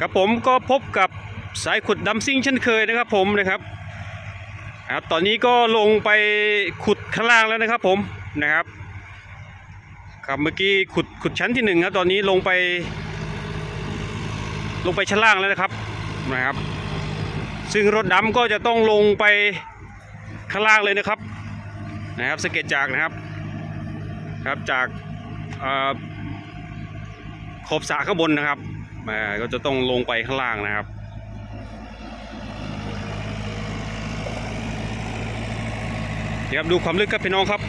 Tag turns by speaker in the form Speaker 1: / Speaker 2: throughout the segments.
Speaker 1: กับผมก็พบกับสายขุดดำซิ่งเช่นเคยนะครับผมนะครับครับตอนนี้ก็ลงไปขุดข้างล่างแล้วนะครับผมนะครับครับเมื่อกี้ขุดขุดชั้นที่หนึ่งครับตอนนี้ลงไป ลงไปชั้นล่างแล้วนะครับนะครับ ซึ่งรถดำก็จะต้องลงไปข้างล่างเลยนะครับนะครับสเก็ตจากนะครับครับจากขอบสระข้างบนนะครับาก็จะต้องลงไปข้างล่างนะครับเดี๋ยวครับดูความลึกครับพี่น้องครับ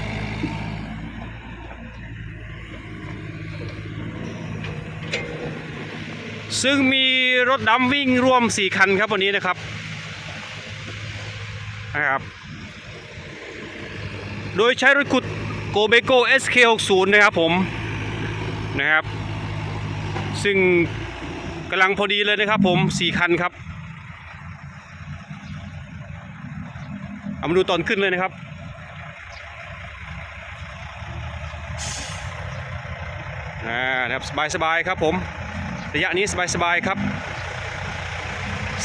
Speaker 1: ซึ่งมีรถดำวิ่งรวม 4 คันครับวันนี้นะครับนะครับ โดยใช้รถขุดโกเบโก SK60 นะครับผมนะครับ ซึ่ง กำลังพอดีเลยนะครับผม4คันครับเอามาดูตอนขึ้นเลยนะครับ อ่านะครับสบายๆครับผม ระยะนี้สบายๆครับ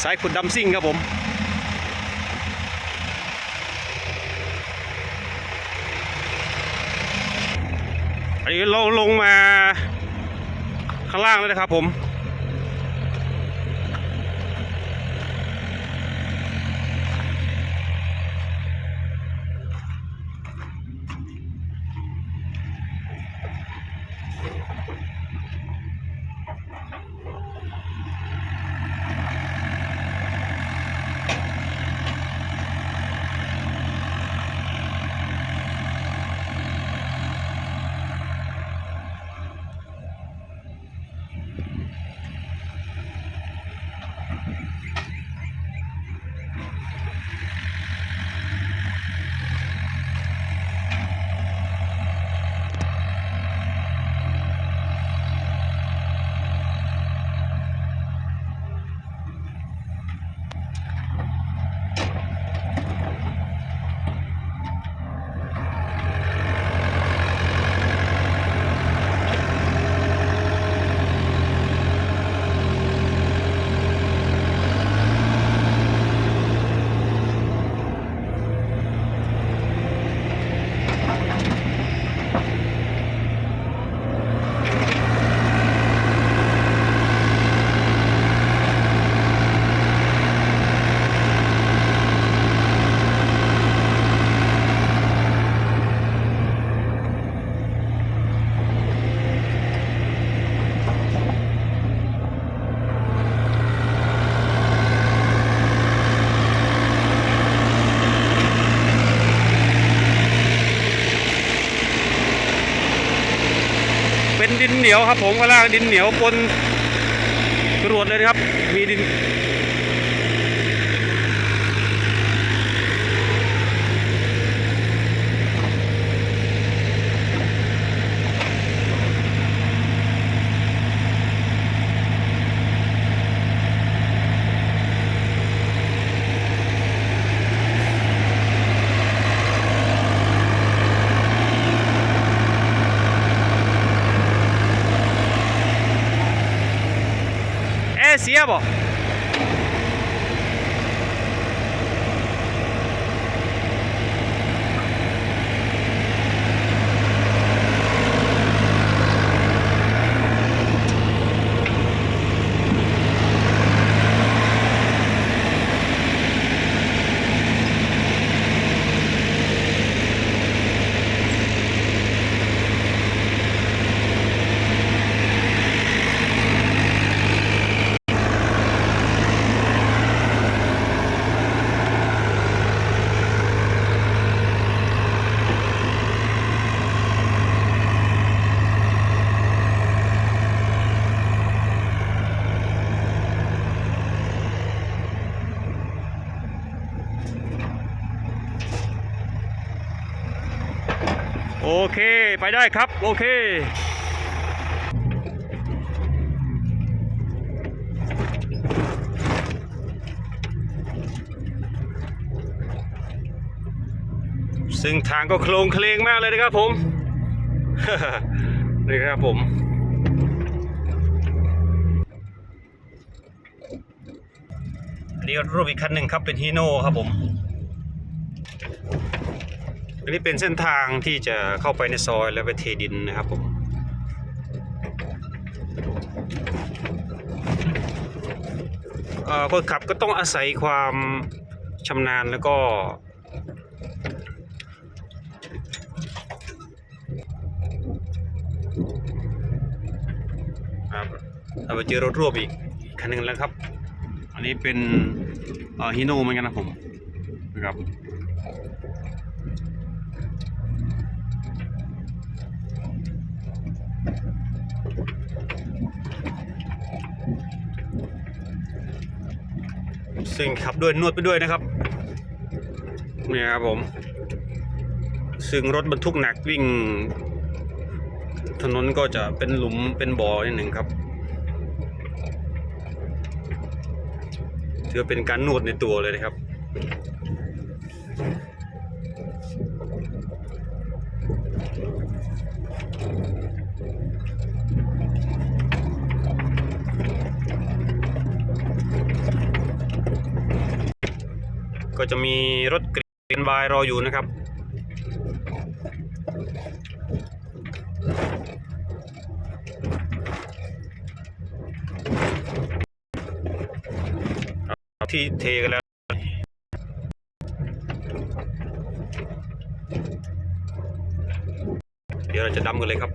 Speaker 1: สายขุดดำซิ่งครับผมอันนี้เราลงมาข้างล่างแล้วนะครับผม เป็นดินเหนียวครับผมข้างล่างดินเหนียวปนกรวดเลยนะครับ มีดิน แอ โอเคไปได้ครับ โอเคซึ่งทางก็โคลงเคลงมากเลยนะครับผม นี่ครับผมอันนี้รูปอีกคันหนึ่งครับเป็นฮีโน่ครับผม อันนี้เป็นเส้นทางที่จะเข้าไปในซอยแล้วไปเทดินนะครับผมคนขับก็ต้องอาศัยความชำนาญแล้วก็ครับเราไปเจอรถร่วมอีกคันหนึ่งแล้วครับ อันนี้เป็นฮีโน่เหมือนกันนะผมนะครับ ซึ่งขับด้วยนวดไปด้วยนะครับเนี่ยครับผม ซึ่งรถบรรทุกหนักวิ่ง ถนนก็จะเป็นหลุมเป็นบ่อนิดหนึ่งครับถือว่าเป็นการนวดในตัวเลยนะครับ ก็จะมีรถเกรียนบายรออยู่นะครับ ที่เทกันแล้วเดี๋ยวเราจะดำกันเลยครับ